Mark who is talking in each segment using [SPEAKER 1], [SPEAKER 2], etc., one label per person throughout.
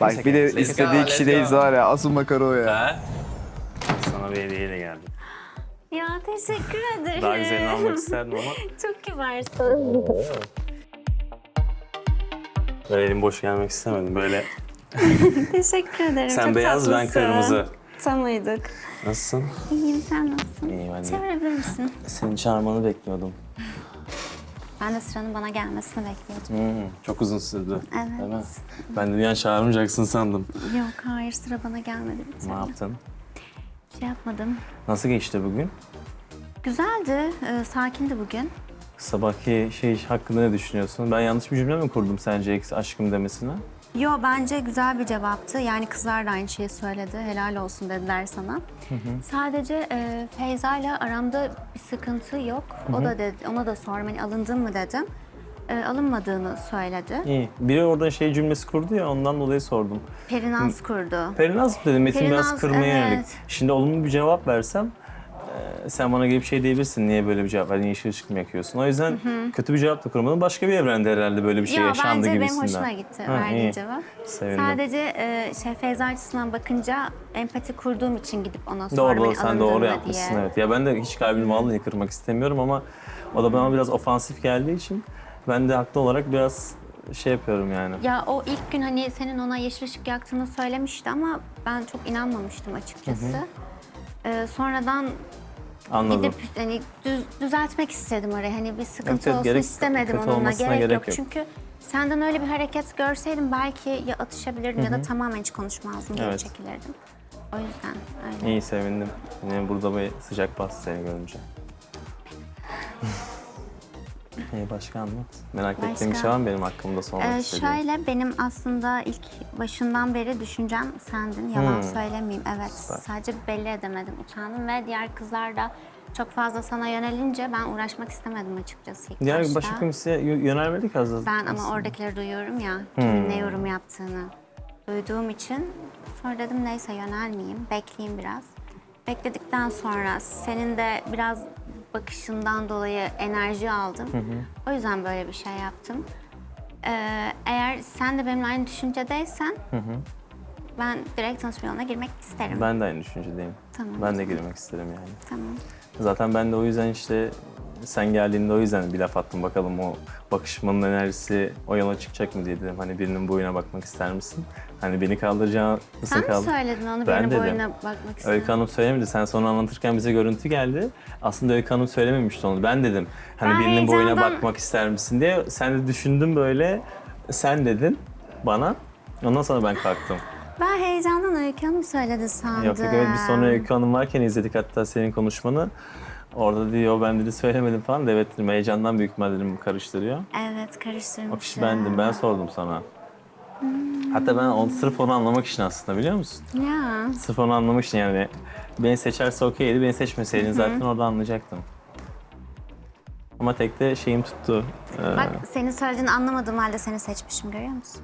[SPEAKER 1] Bak bir de istediği kişi değiliz var ya. Asıl makara o ya.
[SPEAKER 2] Ha? Sana bir hediyeyle geldim.
[SPEAKER 3] Ya teşekkür ederim.
[SPEAKER 2] Daha güzelini almak isterdim ama
[SPEAKER 3] Çok kibarsın.
[SPEAKER 2] böyle elim boş gelmek istemedim. Böyle
[SPEAKER 3] teşekkür ederim.
[SPEAKER 2] sen
[SPEAKER 3] Çok
[SPEAKER 2] beyaz ben
[SPEAKER 3] tatlısın.
[SPEAKER 2] kırmızı.
[SPEAKER 3] Tam uyuduk.
[SPEAKER 2] Nasılsın?
[SPEAKER 3] İyiyim sen nasılsın?
[SPEAKER 2] İyiyim ben de.
[SPEAKER 3] Çevirebilir misin?
[SPEAKER 2] Senin çağırmanı bekliyordum.
[SPEAKER 3] Ben de sıranın bana gelmesini bekliyordum.
[SPEAKER 2] Hmm, çok uzun sürdü.
[SPEAKER 3] Evet.
[SPEAKER 2] Değil mi? Ben de an çağırmayacaksın sandım.
[SPEAKER 3] Yok hayır sıra bana gelmedi bir
[SPEAKER 2] Ne yaptın?
[SPEAKER 3] Bir şey yapmadım.
[SPEAKER 2] Nasıl geçti bugün?
[SPEAKER 3] Güzeldi. e, sakindi bugün.
[SPEAKER 2] Sabahki şey hakkında ne düşünüyorsun? Ben yanlış bir cümle mi kurdum sence eksi aşkım demesine?
[SPEAKER 3] Yo bence güzel bir cevaptı. Yani kızlar da aynı şeyi söyledi. Helal olsun dediler sana. Sadece e, Feyza ile aramda bir sıkıntı yok. O da dedi, ona da sordum. Hani alındın mı dedim. E, alınmadığını söyledi.
[SPEAKER 2] İyi. Biri oradan şey cümlesi kurdu ya ondan dolayı sordum.
[SPEAKER 3] Perinaz kurdu.
[SPEAKER 2] Perinaz mı dedim? Metin biraz
[SPEAKER 3] Perinaz,
[SPEAKER 2] kırmaya
[SPEAKER 3] evet.
[SPEAKER 2] yönelik. Şimdi olumlu bir cevap versem e, sen bana gelip şey diyebilirsin. Niye böyle bir cevap verdin? Niye ışık mı yakıyorsun? O yüzden kötü bir cevap da kurmadım. Başka bir evrende herhalde böyle bir şey
[SPEAKER 3] Yo
[SPEAKER 2] yaşandı
[SPEAKER 3] bence benim
[SPEAKER 2] gibisinden.
[SPEAKER 3] hoşuma gitti
[SPEAKER 2] Ha,
[SPEAKER 3] verdiğin
[SPEAKER 2] iyi.
[SPEAKER 3] cevap.
[SPEAKER 2] Sevindim.
[SPEAKER 3] Sadece e, şey Feyza açısından bakınca empati kurduğum için gidip ona sordum.
[SPEAKER 2] Doğru doğru sen doğru
[SPEAKER 3] mı
[SPEAKER 2] yapmışsın
[SPEAKER 3] diye.
[SPEAKER 2] evet. Ya ben de hiç kalbimi vallahi kırmak istemiyorum ama o da bana biraz ofansif geldiği için ben de haklı olarak biraz şey yapıyorum yani.
[SPEAKER 3] Ya o ilk gün hani senin ona yeşil ışık yaktığını söylemişti ama ben çok inanmamıştım açıkçası. Ee, sonradan
[SPEAKER 2] Anladım.
[SPEAKER 3] gidip hani düz- düzeltmek istedim orayı. Hani bir sıkıntı
[SPEAKER 2] Evet, evet,
[SPEAKER 3] olsun
[SPEAKER 2] gerek-
[SPEAKER 3] istemedim
[SPEAKER 2] kötü
[SPEAKER 3] onunla.
[SPEAKER 2] olmasına
[SPEAKER 3] Gerek,
[SPEAKER 2] gerek
[SPEAKER 3] yok.
[SPEAKER 2] yok.
[SPEAKER 3] Çünkü senden öyle bir hareket görseydim belki ya atışabilirdim ya da tamamen hiç konuşmazdım, geri
[SPEAKER 2] Evet.
[SPEAKER 3] çekilirdim. O yüzden öyle.
[SPEAKER 2] İyi sevindim. Yine burada bir sıcak bastı seni görünce. İyi başka anlat. Merak ettiğim bir
[SPEAKER 3] Başka?
[SPEAKER 2] şey var mı benim hakkımda sormak
[SPEAKER 3] Ee, şöyle benim aslında ilk başından beri düşüncem sendin. Yalan
[SPEAKER 2] Hmm.
[SPEAKER 3] söylemeyeyim. Evet.
[SPEAKER 2] Süper.
[SPEAKER 3] Sadece belli edemedim. Utandım ve diğer kızlar da çok fazla sana yönelince ben uğraşmak istemedim açıkçası ilk
[SPEAKER 2] Diğer
[SPEAKER 3] başta.
[SPEAKER 2] başka kimseye yönelmedik az
[SPEAKER 3] Ben ama oradakileri duyuyorum ya.
[SPEAKER 2] Hmm.
[SPEAKER 3] Kimin ne yorum yaptığını duyduğum için sonra dedim neyse yönelmeyeyim. Bekleyeyim biraz. Bekledikten sonra senin de biraz bakışından dolayı enerji aldım. O yüzden böyle bir şey yaptım. Ee, eğer sen de benimle aynı düşüncedeysen ben direkt tanışma yoluna girmek isterim.
[SPEAKER 2] Ben de aynı düşüncedeyim.
[SPEAKER 3] Tamam.
[SPEAKER 2] Ben de girmek isterim yani.
[SPEAKER 3] Tamam.
[SPEAKER 2] Zaten ben de o yüzden işte sen geldiğinde o yüzden bir laf attım bakalım o bakışmanın enerjisi o yola çıkacak mı diye dedim. Hani birinin boyuna bakmak ister misin? Hani beni kaldıracağın
[SPEAKER 3] Sen mi söyledin onu
[SPEAKER 2] Ben
[SPEAKER 3] benim
[SPEAKER 2] dedim.
[SPEAKER 3] boyuna bakmak istedim.
[SPEAKER 2] Öykü Hanım söylemedi. Sen sonra anlatırken bize görüntü geldi. Aslında Öykü Hanım söylememişti onu. Ben dedim. Hani
[SPEAKER 3] Ben
[SPEAKER 2] birinin boyuna
[SPEAKER 3] heyecandan-
[SPEAKER 2] bakmak ister misin diye. Sen de düşündün böyle. Sen dedin bana. Ondan sonra ben kalktım.
[SPEAKER 3] Ben heyecandan Öykü Hanım söyledi sandım.
[SPEAKER 2] Yok yok evet biz sonra Öykü Hanım varken izledik hatta senin konuşmanı. Orada diyor ben dedi söylemedim falan da evet dedim heyecandan büyük ihtimal dedim karıştırıyor.
[SPEAKER 3] Evet karıştırmışım.
[SPEAKER 2] O kişi bendim ben sordum sana. Hatta ben onu, sırf onu anlamak için aslında biliyor musun?
[SPEAKER 3] Ya.
[SPEAKER 2] Sırf onu anlamak için yani beni seçerse okeydi, beni seçmeseydin zaten orada anlayacaktım. Ama tek de şeyim tuttu. Ee,
[SPEAKER 3] Bak senin söylediğini anlamadığım halde seni seçmişim görüyor musun?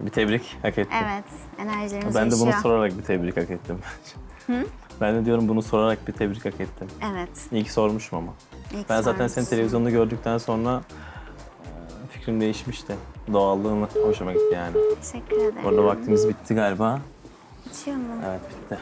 [SPEAKER 2] bir tebrik hak ettim.
[SPEAKER 3] Evet enerjilerimiz
[SPEAKER 2] Ben de bunu
[SPEAKER 3] uyuşuyor.
[SPEAKER 2] sorarak bir tebrik hak ettim. Ben de diyorum bunu sorarak bir tebrik hak ettim.
[SPEAKER 3] Evet.
[SPEAKER 2] İyi ki sormuşum ama.
[SPEAKER 3] iyi ki
[SPEAKER 2] Ben zaten seni
[SPEAKER 3] sormuşsun.
[SPEAKER 2] televizyonda gördükten sonra e, fikrim değişmişti. Doğallığın hoşuma gitti yani.
[SPEAKER 3] Teşekkür ederim.
[SPEAKER 2] Orada vaktimiz bitti galiba.
[SPEAKER 3] Bitiyor mu?
[SPEAKER 2] Evet bitti.